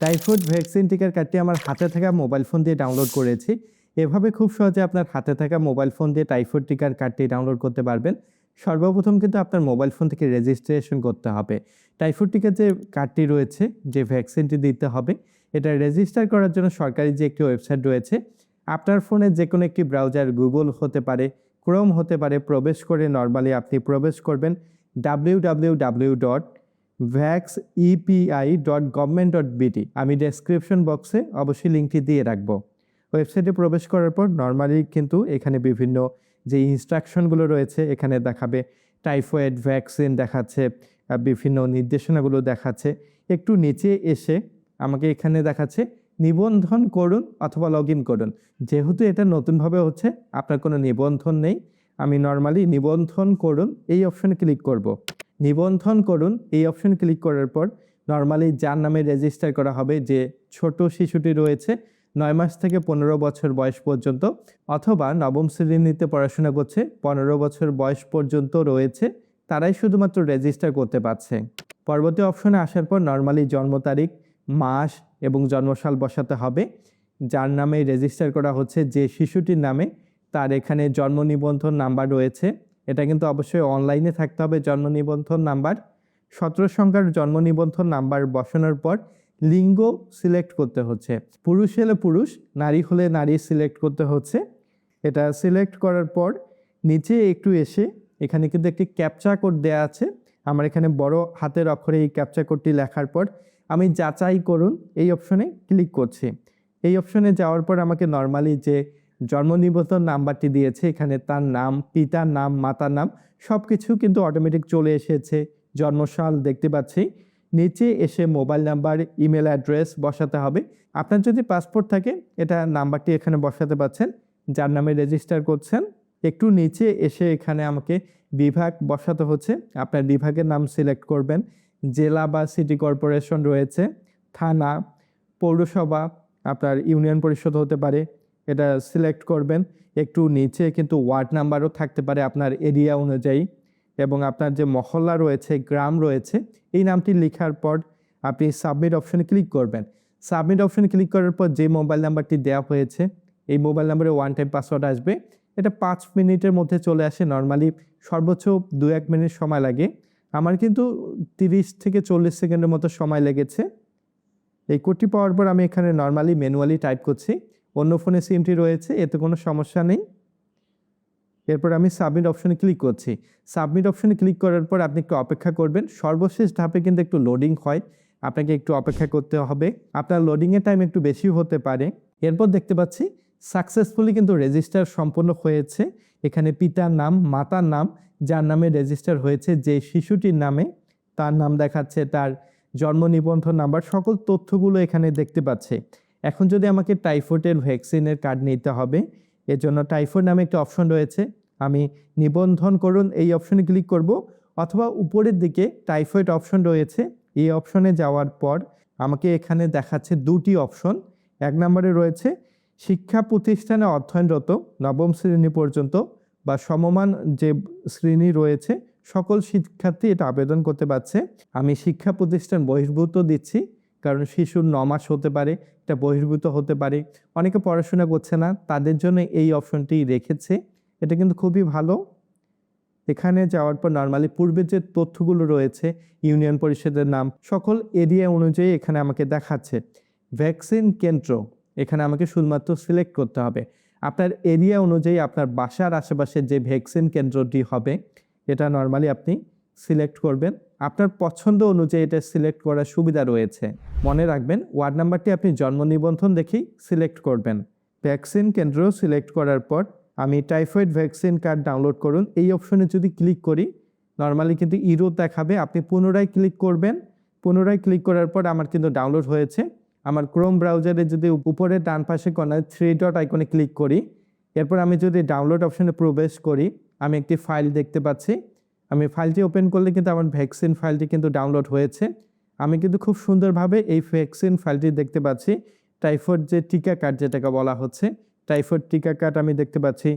Typhoid vaccine টিকার কার্ডটি আমার হাতে থাকা মোবাইল ফোন দিয়ে ডাউনলোড করেছি। এভাবে খুব সহজে আপনার হাতে থাকা মোবাইল ফোন দিয়ে টাইফয়েড টিকার কার্ডটি ডাউনলোড করতে পারবেন। সর্বপ্রথম কিন্তু আপনার মোবাইল ফোন থেকে রেজিস্ট্রেশন করতে হবে। টাইফয়েড টিকার যে কার্ডটি রয়েছে, যে ভ্যাকসিনটি দিতে হবে, এটা রেজিস্টার করার জন্য সরকারি যে একটি ওয়েবসাইট রয়েছে, আপনার ফোনে যে কোনো একটি ব্রাউজার গুগল হতে পারে ক্রোম হতে পারে, প্রবেশ করে নর্মালি আপনি প্রবেশ করবেন। W W W dot vax EPI dot government dot BD আমি ডেসক্রিপশন বক্সে অবশ্যই লিঙ্কটি দিয়ে রাখব। ওয়েবসাইটে প্রবেশ করার পর নর্মালি কিন্তু এখানে বিভিন্ন যে ইনস্ট্রাকশনগুলো রয়েছে, এখানে দেখাবে টাইফয়েড ভ্যাকসিন দেখাচ্ছে বিভিন্ন নির্দেশনাগুলো দেখাচ্ছে। একটু নিচে এসে আমাকে এখানে দেখাচ্ছে নিবন্ধন করুন অথবা লগ ইন করুন। যেহেতু এটা নতুনভাবে হচ্ছে, আপনার কোনো নিবন্ধন নেই, আমি নর্মালি নিবন্ধন করুন, এই অপশনে ক্লিক করব। নিবন্ধন করুন। এই অপশন ক্লিক করার পর নর্মালি যার নামে রেজিস্টার করা হবে যে ছোট শিশুটি রয়েছে, নয় মাস থেকে পনেরো বছর বয়স পর্যন্ত অথবা নবম শ্রেণীতে পড়াশোনা করছে, পনেরো বছর বয়স পর্যন্ত রয়েছে, তারাই শুধুমাত্র রেজিস্টার করতে পারছে। পরবর্তী অপশনে আসার পর নর্মালি জন্ম তারিখ, মাস এবং জন্মসাল বসাতে হবে। যার নামে রেজিস্টার করা হচ্ছে যে শিশুটির নামে, তার এখানে জন্ম নিবন্ধন নাম্বার রয়েছে। এটা কিন্তু অবশ্যই অনলাইনে থাকতে হবে জন্ম নিবন্ধন নাম্বার সতেরো সংখ্যার জন্ম নিবন্ধন নাম্বার বসানোর পর লিঙ্গ সিলেক্ট করতে হচ্ছে। পুরুষ হলে পুরুষ, নারী হলে নারী সিলেক্ট করতে হচ্ছে। এটা সিলেক্ট করার পর নিচে একটু এসে এখানে কিন্তু একটি ক্যাপচা কোড দেওয়া আছে। আমার এখানে বড় হাতের অক্ষরে এই ক্যাপচা কোডটি লেখার পর আমি যাচাই করুন এই অপশনে ক্লিক করছি। এই অপশনে যাওয়ার পর আমাকে নর্মালি যে জন্ম নিবন্ধন নাম্বারটি দিয়েছে। এখানে তার নাম, পিতার নাম, মাতার নাম সব কিছু কিন্তু অটোমেটিক চলে এসেছে। জন্মসাল দেখতে পাচ্ছি। নিচে এসে মোবাইল নাম্বার ইমেল অ্যাড্রেস বসাতে হবে। আপনার যদি পাসপোর্ট থাকে, এটা নাম্বারটি এখানে বসাতে পাচ্ছেন। যার নামে রেজিস্টার করছেন। একটু নিচে এসে এখানে আমাকে বিভাগ বসাতে হচ্ছে। আপনার বিভাগের নাম সিলেক্ট করবেন। জেলা বা সিটি কর্পোরেশন রয়েছে। থানা, পৌরসভা, আপনার ইউনিয়ন পরিষদ হতে পারে। এটা সিলেক্ট করবেন। একটু নিচে কিন্তু ওয়ার্ড নাম্বারও থাকতে পারে আপনার এরিয়া অনুযায়ী এবং আপনার যে মহল্লা রয়েছে, গ্রাম রয়েছে, এই নামটি লেখার পর আপনি সাবমিট অপশনে ক্লিক করবেন। সাবমিট অপশনে ক্লিক করার পর যে মোবাইল নাম্বারটি দেওয়া হয়েছে, এই মোবাইল নাম্বারে ওয়ান টাইম পাসওয়ার্ড আসবে। এটা পাঁচ মিনিটের মধ্যে চলে আসে নর্মালি সর্বোচ্চ দু এক মিনিট সময় লাগে। আমার কিন্তু তিরিশ থেকে চল্লিশ সেকেন্ডের মতো সময় লেগেছে। এই কোডটি পাওয়ার পর আমি এখানে নর্মালি ম্যানুয়ালি টাইপ করছি। অন্য ফোনে সিমটি রয়েছে, এতে কোনো সমস্যা নেই। এরপর আমি সাবমিট অপশনে ক্লিক করছি। সাবমিট অপশনে ক্লিক করার পর আপনি একটু অপেক্ষা করবেন। সর্বশেষ ধাপে কিন্তু একটু লোডিং হয়। আপনাকে একটু অপেক্ষা করতে হবে। আপনার লোডিংয়ের টাইম একটু বেশি হতে পারে। এরপর দেখতে পাচ্ছি সাকসেসফুলি কিন্তু রেজিস্টার সম্পন্ন হয়েছে। এখানে পিতার নাম, মাতার নাম, যার নামে রেজিস্টার হয়েছে, যে শিশুটির নামে। তার নাম দেখাচ্ছে, তার জন্ম নিবন্ধন নাম্বার সকল তথ্যগুলো এখানে দেখতে পাচ্ছে। এখন যদি আমাকে টাইফয়েডের ভ্যাকসিনের কার্ড নিতে হবে এর জন্য টাইফয়েড নামে একটা অপশন রয়েছে। আমি নিবন্ধন করুন, এই অপশনে ক্লিক করব, অথবা উপরের দিকে টাইফয়েড অপশন রয়েছে, এই অপশনে যাওয়ার পর আমাকে এখানে দেখাচ্ছে দুটি অপশন। এক নম্বরে রয়েছে, শিক্ষা প্রতিষ্ঠানে অধ্যয়নরত নবম শ্রেণি পর্যন্ত বা সমমান যে শ্রেণি রয়েছে, সকল শিক্ষার্থী এটা আবেদন করতে পারছে। আমি শিক্ষা প্রতিষ্ঠান বহির্ভূত দিচ্ছি কারণ শিশুর ন মাস হতে পারে, এটা বহির্ভূত হতে পারে। অনেকে পড়াশোনা করছে না, তাদের জন্য এই অপশনটি রেখেছে। এটা কিন্তু খুবই ভালো। এখানে যাওয়ার পর নর্মালি পূর্বে যে তথ্যগুলো রয়েছে, ইউনিয়ন পরিষদের নাম, সকল এরিয়া অনুযায়ী এখানে আমাকে দেখাচ্ছে। ভ্যাকসিন কেন্দ্র, এখানে আমাকে শুধুমাত্র সিলেক্ট করতে হবে। আপনার এরিয়া অনুযায়ী আপনার বাসার আশেপাশে যে ভ্যাকসিন কেন্দ্রটি হবে, এটা নর্মালি আপনি সিলেক্ট করবেন। আপনার পছন্দ অনুযায়ী এটা সিলেক্ট করার সুবিধা রয়েছে। মনে রাখবেন, ওয়ার্ড নাম্বারটি আপনি জন্ম নিবন্ধন দেখেই সিলেক্ট করবেন। ভ্যাকসিন কেন্দ্র সিলেক্ট করার পর আমি টাইফয়েড ভ্যাকসিন কার্ড ডাউনলোড করুন। এই অপশনে যদি ক্লিক করি, নর্মালি কিন্তু ইরো দেখাবে। আপনি পুনরায় ক্লিক করবেন। পুনরায় ক্লিক করার পর আমার কিন্তু ডাউনলোড হয়েছে। আমার ক্রোম ব্রাউজারে যদি উপরে ডান পাশে কোনায় থ্রি ডট আইকনে ক্লিক করি, এরপর আমি যদি ডাউনলোড অপশনে প্রবেশ করি, আমি একটি ফাইল দেখতে পাচ্ছি। আমি ফাইলটি ওপেন করলে কিন্তু আমার ভ্যাকসিন ফাইলটি কিন্তু ডাউনলোড হয়েছে। আমি কিন্তু খুব সুন্দরভাবে এই ভ্যাকসিন ফাইলটি দেখতে পাচ্ছি। টাইফয়েড যে টিকা কার্ড যেটাকে বলা হচ্ছে টাইফয়েড টিকা কার্ড আমি দেখতে পাচ্ছি।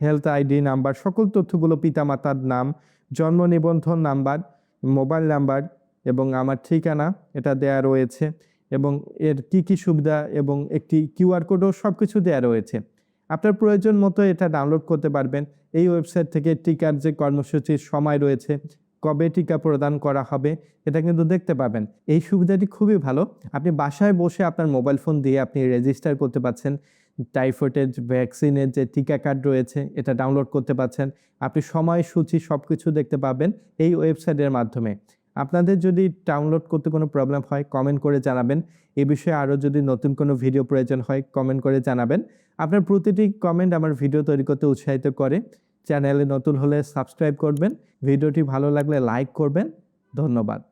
হেলথ আইডি নাম্বার সকল তথ্যগুলো পিতামাতার নাম, জন্ম নিবন্ধন নাম্বার মোবাইল নাম্বার এবং আমার ঠিকানা এটা দেয়া রয়েছে এবং এর কি কি সুবিধা এবং একটি কিউআর কোডও সব কিছু দেওয়া রয়েছে। আপনার প্রয়োজন মতো এটা ডাউনলোড করতে পারবেন। এই ওয়েবসাইট থেকে টিকার যে কর্মসূচির সময় রয়েছে, কবে টিকা প্রদান করা হবে, এটা কিন্তু দেখতে পাবেন। এই সুবিধাটি খুবই ভালো। আপনি বাসায় বসে আপনার মোবাইল ফোন দিয়ে আপনি রেজিস্টার করতে পারছেন। টাইফয়েডের ভ্যাকসিনের যে টিকা কার্ড রয়েছে, এটা ডাউনলোড করতে পারছেন। আপনি সময়সূচি সব কিছু দেখতে পাবেন এই ওয়েবসাইটের মাধ্যমে। আপনাদের যদি ডাউনলোড করতে কোনো প্রবলেম হয় কমেন্ট করে জানাবেন। এ বিষয়ে আরও যদি নতুন কোনো ভিডিও প্রয়োজন হয় কমেন্ট করে জানাবেন। আপনার প্রতিটি কমেন্ট আমার ভিডিও তৈরি করতে উৎসাহিত করে। চ্যানেলে নতুন হলে সাবস্ক্রাইব করবেন। ভিডিওটি ভালো লাগলে লাইক করবেন। ধন্যবাদ।